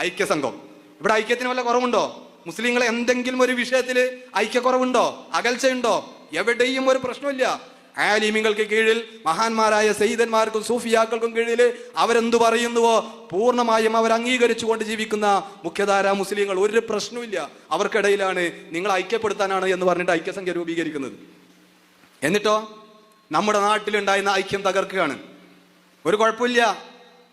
ഐക്യസംഘം. ഇവിടെ ഐക്യത്തിന് വല്ല കുറവുണ്ടോ? മുസ്ലിങ്ങളെ എന്തെങ്കിലും ഒരു വിഷയത്തിൽ ഐക്യക്കുറവുണ്ടോ? അകൽച്ചയുണ്ടോ? എവിടെയും ഒരു പ്രശ്നമില്ല. ആലിമിങ്ങൾക്ക് കീഴിൽ മഹാന്മാരായ സയ്യിദന്മാർക്കും സൂഫിയാക്കൾക്കും കീഴിൽ അവരെന്തു പറയുന്നുവോ? പൂർണമായും അവർ അംഗീകരിച്ചുകൊണ്ട് ജീവിക്കുന്ന മുഖ്യധാര മുസ്ലിങ്ങൾ ഒരു പ്രശ്നമില്ല അവർക്കിടയിലാണ് നിങ്ങൾ ഐക്യപ്പെടുത്താനാണ് എന്ന് പറഞ്ഞിട്ട് ഐക്യസംഖ്യ രൂപീകരിക്കുന്നത്. എന്നിട്ടോ നമ്മുടെ നാട്ടിലുണ്ടായിരുന്ന ഐക്യം തകർക്കുകയാണ്. ഒരു കുഴപ്പമില്ല.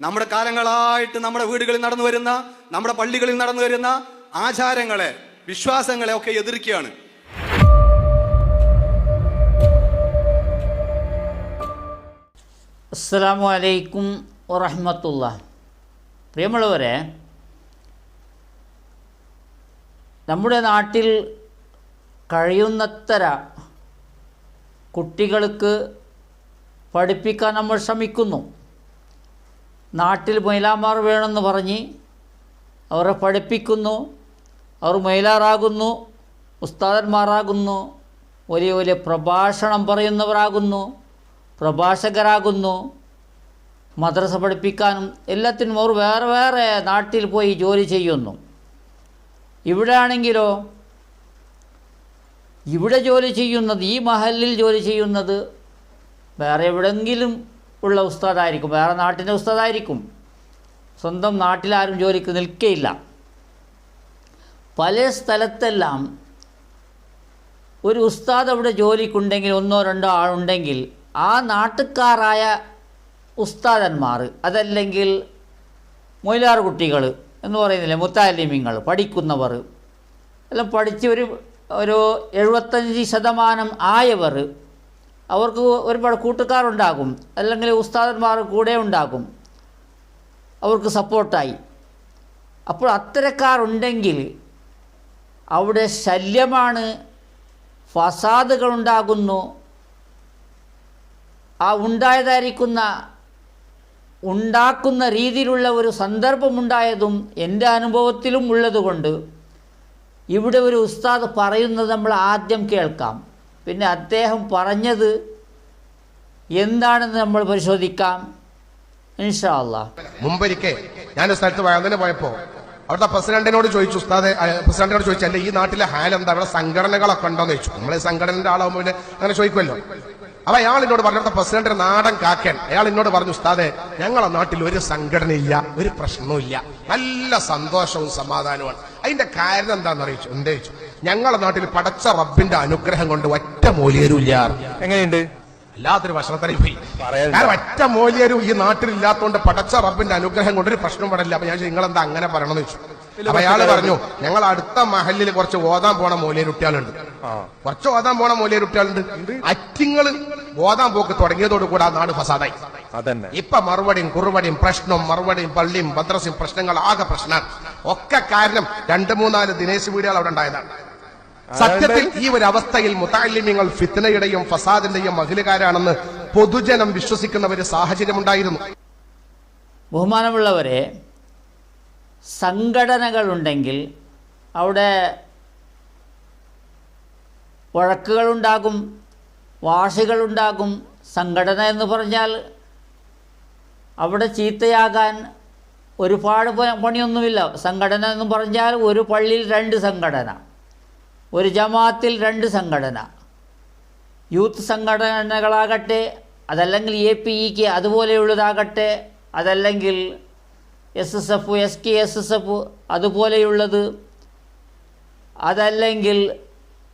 നമ്മുടെ കാലങ്ങളായിട്ട് നമ്മുടെ വീടുകളിൽ നടന്നു വരുന്ന നമ്മുടെ പള്ളികളിൽ നടന്നു വരുന്ന ആചാരങ്ങളെ വിശ്വാസങ്ങളെ ഒക്കെ എതിർക്കുകയാണ്. അസ്സാം വലൈക്കും വറഹമത്തുള്ള. പ്രിയമുള്ളവരെ നമ്മുടെ നാട്ടിൽ കഴിയുന്നത്ര കുട്ടികൾക്ക് പഠിപ്പിക്കാൻ നമ്മൾ ശ്രമിക്കുന്നു. നാട്ടിൽ മൈലാമാർ വേണമെന്ന് പറഞ്ഞ് അവരെ പഠിപ്പിക്കുന്നു. അവർ മൈലാറാകുന്നു ഉസ്താദന്മാരാകുന്നു വലിയ വലിയ പ്രഭാഷണം പറയുന്നവരാകുന്നു പ്രഭാഷകരാകുന്നു. മദ്രസ പഠിപ്പിക്കാനും എല്ലാത്തിനും അവർ വേറെ വേറെ നാട്ടിൽ പോയി ജോലി ചെയ്യുന്നു. ഇവിടെ ആണെങ്കിലോ ഇവിടെ ജോലി ചെയ്യുന്നത് ഈ മഹലിൽ ജോലി ചെയ്യുന്നത് വേറെ എവിടെയെങ്കിലും ഉള്ള ഉസ്താദായിരിക്കും. വേറെ നാട്ടിന്റെ ഉസ്താദായിരിക്കും. സ്വന്തം നാട്ടിലാരും ജോലിക്ക് നിൽക്കുകയില്ല പല സ്ഥലത്തെല്ലാം ഒരു ഉസ്താദ് അവിടെ ജോലിക്കുണ്ടെങ്കിൽ ഒന്നോ രണ്ടോ ആളുണ്ടെങ്കിൽ ആ നാട്ടുകാരായ ഉസ്താദന്മാർ അതല്ലെങ്കിൽ മൊയിലാർ കുട്ടികൾ എന്ന് പറയുന്നില്ലേ മുത്താലിമ്യങ്ങൾ പഠിക്കുന്നവർ എല്ലാം പഠിച്ച് ഒരു ഒരു എഴുപത്തഞ്ച് ശതമാനം ആയവർ അവർക്ക് ഒരുപാട് കൂട്ടുകാരുണ്ടാകും. അല്ലെങ്കിൽ ഉസ്താദന്മാർ കൂടെ ഉണ്ടാകും. അവർക്ക് സപ്പോർട്ടായി. അപ്പോൾ അത്തരക്കാരുണ്ടെങ്കിൽ അവിടെ ശല്യമാണ് ഫസാദുകൾ ഉണ്ടാകുന്നു ആ ഉണ്ടായതായിരിക്കുന്ന ഉണ്ടാക്കുന്ന രീതിയിലുള്ള ഒരു സന്ദർഭമുണ്ടായതും എന്റെ അനുഭവത്തിലും ഉള്ളതുകൊണ്ട് ഇവിടെ ഒരു ഉസ്താദ് പറയുന്നത് നമ്മൾ ആദ്യം കേൾക്കാം. പിന്നെ അദ്ദേഹം പറഞ്ഞത് എന്താണെന്ന് നമ്മൾ പരിശോധിക്കാം. മുമ്പൊരിക്കെ ഞാൻ സ്ഥലത്ത് വയനാട് പോയപ്പോ അവിടുത്തെ പ്രസിഡന്റിനോട് ചോദിച്ചു ഉസ്താദ് പ്രസിഡന്റിനോട് ചോദിച്ചു അല്ലെ ഈ നാട്ടിലെ ഹാൽ എന്താ? അവിടെ സംഘടനകളൊക്കെ ഉണ്ടോന്ന് ചോദിച്ചു. നമ്മളെ സംഘടനന്റെ ആളാകുമ്പോൾ അങ്ങനെ ചോദിക്കുമല്ലോ അപ്പൊ അയാൾ എന്നോട് പറഞ്ഞു അവിടുത്തെ പ്രസിഡന്റ് നാടൻ കാക്കൻ. അയാൾ എന്നോട് പറഞ്ഞു ഉസ്താദെ ഞങ്ങളെ നാട്ടിൽ ഒരു സംഘടനയില്ല ഒരു പ്രശ്നവുമില്ല നല്ല സന്തോഷവും സമാധാനവുമാണ്. അതിന്റെ കാരണം എന്താണെന്ന് അറിയിച്ചു? എന്താ ചോദിച്ചു? ഞങ്ങളെ നാട്ടിൽ പടച്ച റബ്ബിന്റെ അനുഗ്രഹം കൊണ്ട് മൂല്യരുമില്ല എങ്ങനെയുണ്ട്? വല്ലാത്തൊരു ഭക്ഷണത്തിന് പോയി കാരണം ഒറ്റ മൂലിയരും ഈ നാട്ടിലില്ലാത്തതുകൊണ്ട് പടച്ച റബ്ബിന്റെ അനുഗ്രഹം കൊണ്ടൊരു ഒരു പ്രശ്നം പടില്ല അപ്പൊ ഞാൻ നിങ്ങൾ എന്താ അങ്ങനെ പറയണമെന്ന് വെച്ചു അപ്പൊ അയാൾ പറഞ്ഞു ഞങ്ങൾ അടുത്ത മഹലിൽ കുറച്ച് ഓതാൻ പോണ മൂല്യരുട്ടികളുണ്ട് കുറച്ച് ഓതാൻ പോണ മൂല്യരുട്ടികളുണ്ട് അറ്റിങ്ങൾ ഓതാൻ പോക്ക് തുടങ്ങിയതോടുകൂടി ആ നാട് ഫസാദായി. അതന്നെ. ഇപ്പൊ മറുപടിയും കുറുപടിയും പ്രശ്നവും മറുപടിയും പള്ളിയും മദ്രസയും പ്രശ്നങ്ങൾ ആകെ പ്രശ്നമാണ്. ഒക്കെ കാരണം രണ്ട് മൂന്നാൽ ദിനേശ് വീടുകൾ അവിടെ ഉണ്ടായതാണ്. സത്യത്തിൽ ഈ ഒരു അവസ്ഥയിൽ മുത്താലിമ്യങ്ങൾ ഫിത്തനയുടെയും ഫസാദിന്റെയും മഹിലുകാരാണെന്ന് പൊതുജനം വിശ്വസിക്കുന്ന ഒരു സാഹചര്യമുണ്ടായിരുന്നു. ബഹുമാനമുള്ളവരെ സംഘടനകൾ ഉണ്ടെങ്കിൽ അവിടെ വഴക്കുകളുണ്ടാകും വാശികളുണ്ടാകും. സംഘടന എന്ന് പറഞ്ഞാൽ അവിടെ ചീത്തയാകാൻ ഒരുപാട് പണിയൊന്നുമില്ല. സംഘടന എന്ന് പറഞ്ഞാൽ ഒരു പള്ളിയിൽ രണ്ട് സംഘടന. ഒരു ജമാത്തിൽ രണ്ട് സംഘടന. യൂത്ത് സംഘടനകളാകട്ടെ അതല്ലെങ്കിൽ എ പി ഇക്ക് അതുപോലെയുള്ളതാകട്ടെ അതല്ലെങ്കിൽ S S F S K S S F അതുപോലെയുള്ളത് അതല്ലെങ്കിൽ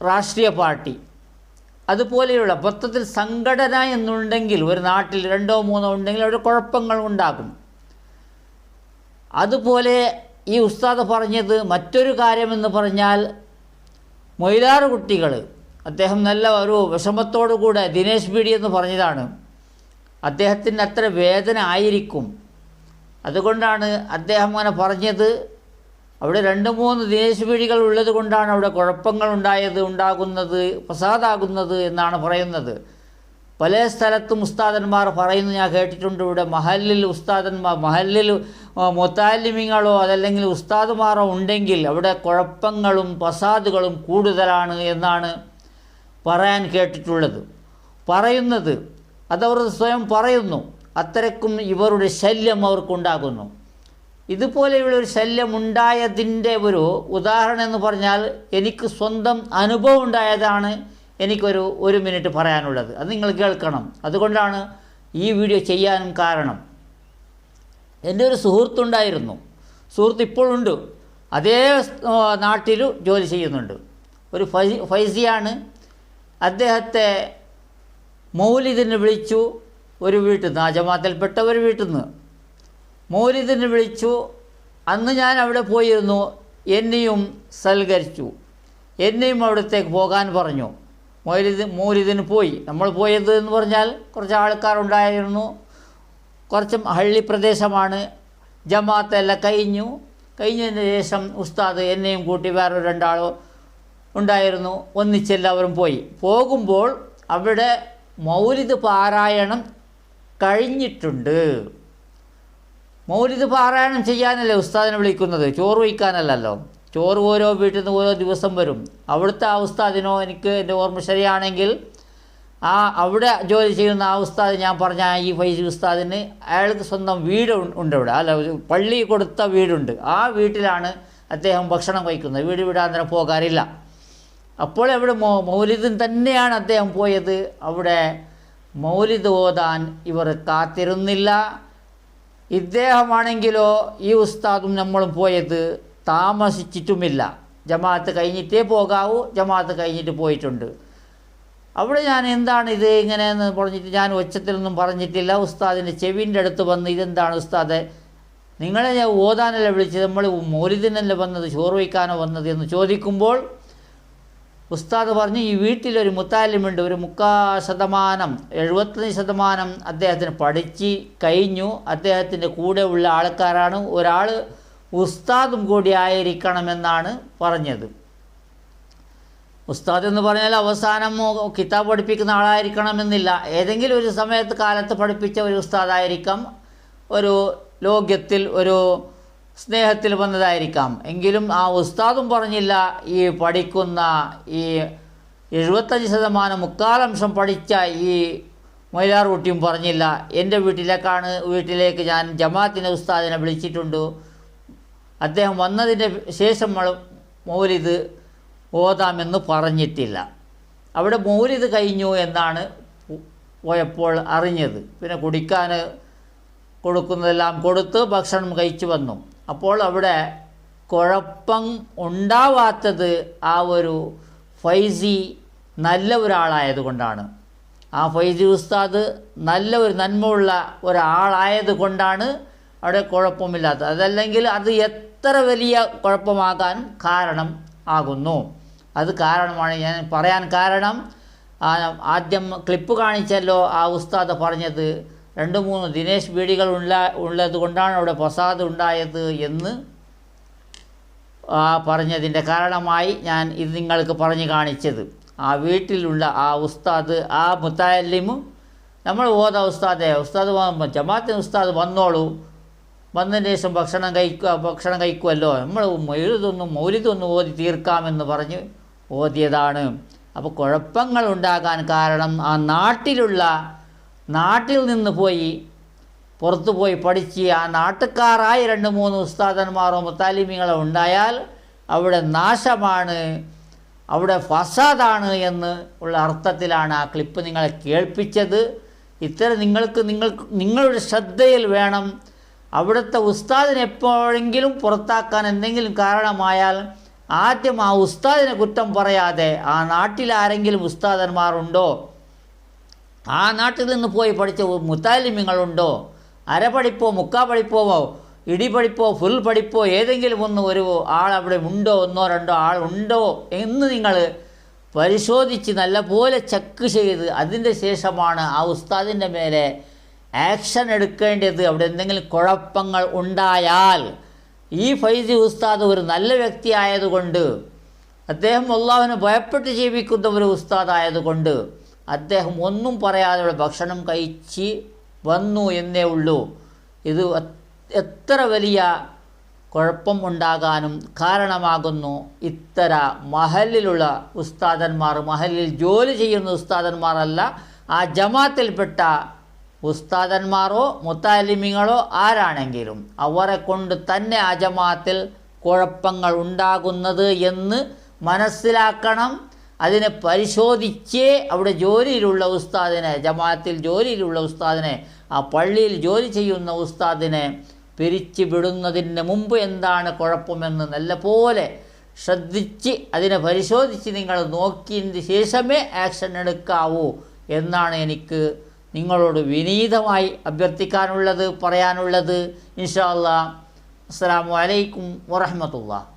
രാഷ്ട്രീയ പാർട്ടി അതുപോലെയുള്ള മൊത്തത്തിൽ സംഘടന എന്നുണ്ടെങ്കിൽ ഒരു നാട്ടിൽ രണ്ടോ മൂന്നോ ഉണ്ടെങ്കിൽ അവിടെ കുഴപ്പങ്ങൾ ഉണ്ടാകും. അതുപോലെ ഈ ഉസ്താദ് പറഞ്ഞത് മറ്റൊരു കാര്യമെന്ന് പറഞ്ഞാൽ മൊയിലാറ് കുട്ടികൾ അദ്ദേഹം നല്ല ഒരു വിഷമത്തോടു കൂടെ ദിനേശ് ബീഡി എന്ന് പറഞ്ഞതാണ്. അദ്ദേഹത്തിന് അത്ര വേദന ആയിരിക്കും. അതുകൊണ്ടാണ് അദ്ദേഹം അങ്ങനെ പറഞ്ഞത്. അവിടെ രണ്ട് മൂന്ന് ദിനേശ് ബീഡികൾ ഉള്ളത് കൊണ്ടാണ് അവിടെ കുഴപ്പങ്ങൾ ഉണ്ടായത് ഉണ്ടാകുന്നത് പ്രസാദാകുന്നത് എന്നാണ് പറയുന്നത്. പല സ്ഥലത്തും ഉസ്താദന്മാർ പറയുന്നു ഞാൻ കേട്ടിട്ടുണ്ട് ഇവിടെ മഹലിൽ ഉസ്താദന്മാർ മഹലിൽ മുത്താലിമിങ്ങളോ അതല്ലെങ്കിൽ ഉസ്താദുമാരോ ഉണ്ടെങ്കിൽ അവിടെ കുഴപ്പങ്ങളും പ്രസാദുകളും കൂടുതലാണ് എന്നാണ് പറയാൻ കേട്ടിട്ടുള്ളത്. പറയുന്നത് അതവർ സ്വയം പറയുന്നു അത്രയ്ക്കും ഇവരുടെ ശല്യം അവർക്കുണ്ടാകുന്നു. ഇതുപോലെയുള്ള ഒരു ശല്യം ഉണ്ടായതിന്റെ ഒരു ഉദാഹരണം എന്ന് പറഞ്ഞാൽ എനിക്ക് സ്വന്തം അനുഭവം ഉണ്ടായതാണ് എനിക്കൊരു ഒരു മിനിറ്റ് പറയാനുള്ളത്. അത് നിങ്ങൾ കേൾക്കണം. അതുകൊണ്ടാണ് ഈ വീഡിയോ ചെയ്യാനും കാരണം. എന്റെ ഒരു സുഹൃത്തുണ്ടായിരുന്നു. സുഹൃത്ത് ഇപ്പോഴുണ്ട്. അതേ നാട്ടിൽ ജോലി ചെയ്യുന്നുണ്ട്. ഒരു ഫൈ ഫൈസിയാണ്. അദ്ദേഹത്തെ മൗലിദിന് വിളിച്ചു ഒരു വീട്ടിൽ നിന്ന് ആ ജമാത്തിൽപ്പെട്ട ഒരു വീട്ടിൽ നിന്ന്. മൗലിദിന് വിളിച്ചു. അന്ന് ഞാൻ അവിടെ പോയിരുന്നു. എന്നെയും സൽക്കരിച്ചു. എന്നെയും അവിടത്തേക്ക് പോകാൻ പറഞ്ഞു. മൗലിദ് മൗലിദിന് പോയി. നമ്മൾ പോയത് എന്ന് പറഞ്ഞാൽ കുറച്ച് ആൾക്കാരുണ്ടായിരുന്നു. കുറച്ച് ഹള്ളി പ്രദേശമാണ്. ജമാഅത്ത് എല്ലാം കഴിഞ്ഞു. കഴിഞ്ഞതിന് ശേഷം ഉസ്താദ് എന്നെയും കൂട്ടി വേറെ രണ്ടാളോ ഉണ്ടായിരുന്നു. ഒന്നിച്ചെല്ലാവരും പോയി. പോകുമ്പോൾ അവിടെ മൗലിദ് പാരായണം കഴിഞ്ഞിട്ടുണ്ട്. മൗലിദ് പാരായണം ചെയ്യാനല്ലേ ഉസ്താദിനെ വിളിക്കുന്നത്? ചോറ് വയ്ക്കാനല്ലല്ലോ? ചോറ് ഓരോ വീട്ടിൽ നിന്ന് ഓരോ ദിവസം വരും. അവിടുത്തെ അവസ്ഥ അതിനോ എനിക്ക് എന്റെ ഓർമ്മ ശരിയാണെങ്കിൽ ആ അവിടെ ജോലി ചെയ്യുന്ന ആ ഉസ്താദ് ഞാൻ പറഞ്ഞ ഈ ഫൈസി ഉസ്താദിന് അയാൾക്ക് സ്വന്തം വീട് ഉണ്ട് ഇവിടെ. അല്ല പള്ളി കൊടുത്ത വീടുണ്ട്. ആ വീട്ടിലാണ് അദ്ദേഹം ഭക്ഷണം കഴിക്കുന്നത്. വീട് വിടാന്തരം പോകാറില്ല. അപ്പോൾ എവിടെ മൗ മൗലിദിൻ തന്നെയാണ് അദ്ദേഹം പോയത്. അവിടെ മൗലിദ് ഓതാൻ ഇവർ കാത്തിരുന്നില്ല. ഇദ്ദേഹമാണെങ്കിലോ ഈ ഉസ്താദും നമ്മളും പോയത്. താമസിച്ചിട്ടുമില്ല. ജമാഅത്ത് കഴിഞ്ഞിട്ടേ പോകാവൂ ജമാഅത്ത് കഴിഞ്ഞിട്ട് പോയിട്ടുണ്ട്. അവിടെ ഞാൻ എന്താണ് ഇത് ഇങ്ങനെയെന്ന് പറഞ്ഞിട്ട് ഞാൻ ഒച്ചത്തിലൊന്നും പറഞ്ഞിട്ടില്ല. ഉസ്താദിന്റെ ചെവിന്റെ അടുത്ത് വന്ന് ഇതെന്താണ് ഉസ്താദെ? നിങ്ങളെ ഞാൻ ഓതാനല്ല വിളിച്ചത്? നമ്മൾ മോലിദിനല്ലേ വന്നത്? ചോറ് വയ്ക്കാനോ വന്നത് എന്ന് ചോദിക്കുമ്പോൾ ഉസ്താദ് പറഞ്ഞു ഈ വീട്ടിലൊരു മുത്താലിമുണ്ട്. ഒരു മുക്കാ ശതമാനം എഴുപത്തഞ്ച് ശതമാനം അദ്ദേഹത്തിന് പഠിച്ച് കഴിഞ്ഞു. അദ്ദേഹത്തിന്റെ കൂടെ ഉള്ള ആൾക്കാരാണ്. ഒരാൾ ഉസ്താദും കൂടി ആയിരിക്കണമെന്നാണ് പറഞ്ഞത്. ഉസ്താദ് എന്ന് പറഞ്ഞാൽ അവസാനം കിതാബ് പഠിപ്പിക്കുന്ന ആളായിരിക്കണമെന്നില്ല. ഏതെങ്കിലും ഒരു സമയത്ത് കാലത്ത് പഠിപ്പിച്ച ഒരു ഉസ്താദായിരിക്കാം. ഒരു ലോക്യത്തിൽ ഒരു സ്നേഹത്തിൽ വന്നതായിരിക്കാം. എങ്കിലും ആ ഉസ്താദും പറഞ്ഞില്ല ഈ പഠിക്കുന്ന ഈ എഴുപത്തഞ്ച് ശതമാനം മുക്കാലംശം പഠിച്ച ഈ മൊയിലാർ കുട്ടിയും പറഞ്ഞില്ല. എന്റെ വീട്ടിലേക്കാണ് വീട്ടിലേക്ക് ഞാൻ ജമാഅത്തിന്റെ ഉസ്താദിനെ വിളിച്ചിട്ടുണ്ട്. അദ്ദേഹം വന്നതിന്റെ ശേഷം മൗലിദ് ഓതാമെന്ന് പറഞ്ഞിട്ടില്ല. അവിടെ മൗലിദ് കഴിഞ്ഞു എന്നാണ് പോയപ്പോൾ അറിഞ്ഞത്. പിന്നെ കുടിക്കാൻ കൊടുക്കുന്നതെല്ലാം കൊടുത്ത് ഭക്ഷണം കഴിച്ചു വന്നു. അപ്പോൾ അവിടെ കുഴപ്പം ഉണ്ടാവാത്തത് ആ ഒരു ഫൈസി നല്ല ഒരാളായതുകൊണ്ടാണ്. ആ ഫൈസി ഉസ്താദ് നല്ല ഒരു നന്മയുള്ള ഒരാളായത് കൊണ്ടാണ് അവിടെ കുഴപ്പമില്ലാത്ത അതല്ലെങ്കിൽ അത് എത്ര വലിയ കുഴപ്പമാകാൻ കാരണം ആകുന്നു. അത് കാരണമാണ് ഞാൻ പറയാൻ കാരണം ആദ്യം ക്ലിപ്പ് കാണിച്ചല്ലോ ആ ഉസ്താദ് പറഞ്ഞത് രണ്ട് മൂന്ന് ദിനേശ് ബീഡികൾ ഉള്ള ഉള്ളത് കൊണ്ടാണ് അവിടെ പ്രസാദ് ഉണ്ടായത് എന്ന് പറഞ്ഞതിന്റെ കാരണമായി ഞാൻ ഇത് നിങ്ങൾക്ക് പറഞ്ഞു കാണിച്ചത്. ആ വീട്ടിലുള്ള ആ ഉസ്താദ് ആ മുത്തായല്ലിമും നമ്മൾ ഓതാ ഉസ്താദേ ഉസ്താദ് ജമാഅത്തിന് ഉസ്താദ് വന്നോളൂ വന്നതിന് ശേഷം ഭക്ഷണം കഴിക്കുക ഭക്ഷണം കഴിക്കുമല്ലോ നമ്മൾ എഴുതൊന്നും മൗലിതൊന്നും ഓതി തീർക്കാമെന്ന് പറഞ്ഞ് ഓതിയതാണ്. അപ്പോൾ കുഴപ്പങ്ങൾ ഉണ്ടാകാൻ കാരണം ആ നാട്ടിലുള്ള നാട്ടിൽ നിന്ന് പോയി പുറത്തു പോയി പഠിച്ച് ആ നാട്ടുകാരായ രണ്ട് മൂന്ന് ഉസ്താദന്മാരോ മുത്താലിമികളോ ഉണ്ടായാൽ അവിടെ നാശമാണ് അവിടെ ഫസാദാണ് എന്ന് ഉള്ള അർത്ഥത്തിലാണ് ആ ക്ലിപ്പ് നിങ്ങളെ കേൾപ്പിച്ചത്. ഇത്തരം നിങ്ങൾക്ക് നിങ്ങൾ നിങ്ങളുടെ ശ്രദ്ധയിൽ വേണം അവിടുത്തെ ഉസ്താദിനെ എപ്പോഴെങ്കിലും പുറത്താക്കാൻ എന്തെങ്കിലും കാരണമായാൽ ആദ്യം ആ ഉസ്താദിനെ കുറ്റം പറയാതെ ആ നാട്ടിൽ ആരെങ്കിലും ഉസ്താദന്മാരുണ്ടോ? ആ നാട്ടിൽ നിന്ന് പോയി പഠിച്ച മുത്താലിമ്യങ്ങളുണ്ടോ? അരപഠിപ്പോ മുക്കാ പഠിപ്പോ ഇടി പഠിപ്പോ ഫുൾ പഠിപ്പോ ഏതെങ്കിലും ഒന്ന് ഒരു ആൾ അവിടെ ഉണ്ടോ? ഒന്നോ രണ്ടോ ആൾ ഉണ്ടോ? എന്ന് നിങ്ങൾ പരിശോധിച്ച് നല്ലപോലെ ചെക്ക് ചെയ്ത് അതിന്റെ ശേഷമാണ് ആ ഉസ്താദിന്റെ മേലെ ആക്ഷൻ എടുക്കേണ്ടത് അവിടെ എന്തെങ്കിലും കുഴപ്പങ്ങൾ ഉണ്ടായാൽ ഈ ഫൈസി ഉസ്താദ് ഒരു നല്ല വ്യക്തി ആയതുകൊണ്ട് അദ്ദേഹം അള്ളാഹുവിന് ഭയപ്പെട്ട് ജീവിക്കുന്ന ഒരു ഉസ്താദായതുകൊണ്ട് അദ്ദേഹം ഒന്നും പറയാതെ ഭക്ഷണം കഴിച്ച് വന്നു എന്നേ ഉള്ളൂ. ഇത് എത്ര വലിയ കുഴപ്പം ഉണ്ടാകാനും കാരണമാകുന്നു. ഇത്തര മഹലിലുള്ള ഉസ്താദന്മാർ മഹലിൽ ജോലി ചെയ്യുന്ന ഉസ്താദന്മാരല്ല ആ ജമാത്തിൽപ്പെട്ട ഉസ്താദന്മാരോ മുത്താലിമിങ്ങളോ ആരാണെങ്കിലും അവരെ കൊണ്ട് തന്നെ ആ ജമാത്തിൽ കുഴപ്പങ്ങൾ ഉണ്ടാകുന്നത് എന്ന് മനസ്സിലാക്കണം. അതിനെ പരിശോധിച്ചേ അവിടെ ജോലിയിലുള്ള ഉസ്താദിനെ ജമാഅത്തിൽ ജോലിയിലുള്ള ഉസ്താദിനെ ആ പള്ളിയിൽ ജോലി ചെയ്യുന്ന ഉസ്താദിനെ പിരിച്ചു വിടുന്നതിന് മുമ്പ് എന്താണ് കുഴപ്പമെന്ന് നല്ലപോലെ ശ്രദ്ധിച്ച് അതിനെ പരിശോധിച്ച് നിങ്ങൾ നോക്കിയതിന് ശേഷമേ ആക്ഷൻ എടുക്കാവൂ എന്നാണ് എനിക്ക് നിങ്ങളോട് വിനീതമായി അഭ്യർത്ഥിക്കാനുള്ളത് പറയാനുള്ളത് ഇൻഷാ അസ്സാം വലൈക്കും വറഹമത്തുള്ള